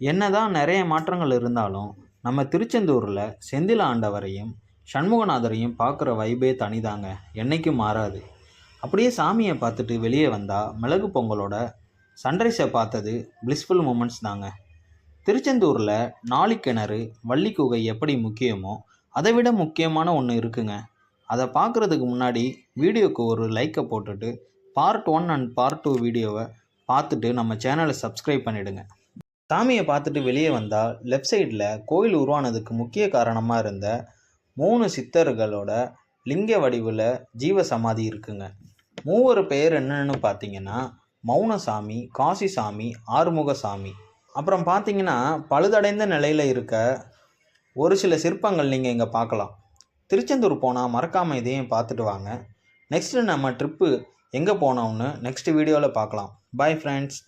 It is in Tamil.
என்னதான் நிறைய மாற்றங்கள் இருந்தாலும் நம்ம திருச்செந்தூரில் செந்தில ஆண்டவரையும் சண்முகநாதரையும் பார்க்குற வைபே தனிதாங்க. என்னைக்கும் மாறாது. அப்படியே சாமியை பார்த்துட்டு வெளியே வந்தால் மிளகு பொங்கலோட சன்ரைஸை பார்த்தது பிளிஸ்ஃபுல் மூமெண்ட்ஸ் தாங்க. திருச்செந்தூரில் நாளிக்கிணறு வள்ளிக்குகை எப்படி முக்கியமோ அதை விட முக்கியமான ஒன்று இருக்குங்க. அதை பார்க்குறதுக்கு முன்னாடி வீடியோக்கு ஒரு லைக்கை போட்டுட்டு part one and part two வீடியோவை பார்த்துட்டு நம்ம சேனலை சப்ஸ்கிரைப் பண்ணிவிடுங்க சாமியை பார்த்துட்டு வெளியே வந்தால் லெஃப்ட் சைடில் கோயில் உருவானதுக்கு முக்கிய காரணமாக இருந்த மூணு சித்தர்களோட லிங்க வடிவில் ஜீவ சமாதி இருக்குங்க. மூவர் பெயர் என்னன்னு பார்த்தீங்கன்னா மௌனசாமி காசிசாமி ஆறுமுகசாமி. அப்புறம் பார்த்தீங்கன்னா பழுதடைந்த நிலையில் இருக்க ஒரு சில சிற்பங்கள் நீங்கள் இங்கே பார்க்கலாம் திருச்செந்தூர் போனால் மறக்காமல் இதையும் பார்த்துட்டு வாங்க. நெக்ஸ்ட்டு நம்ம ட்ரிப்பு எங்கே போனோம்னு நெக்ஸ்ட் வீடியோவில் பார்க்கலாம் பாய் ஃப்ரெண்ட்ஸ்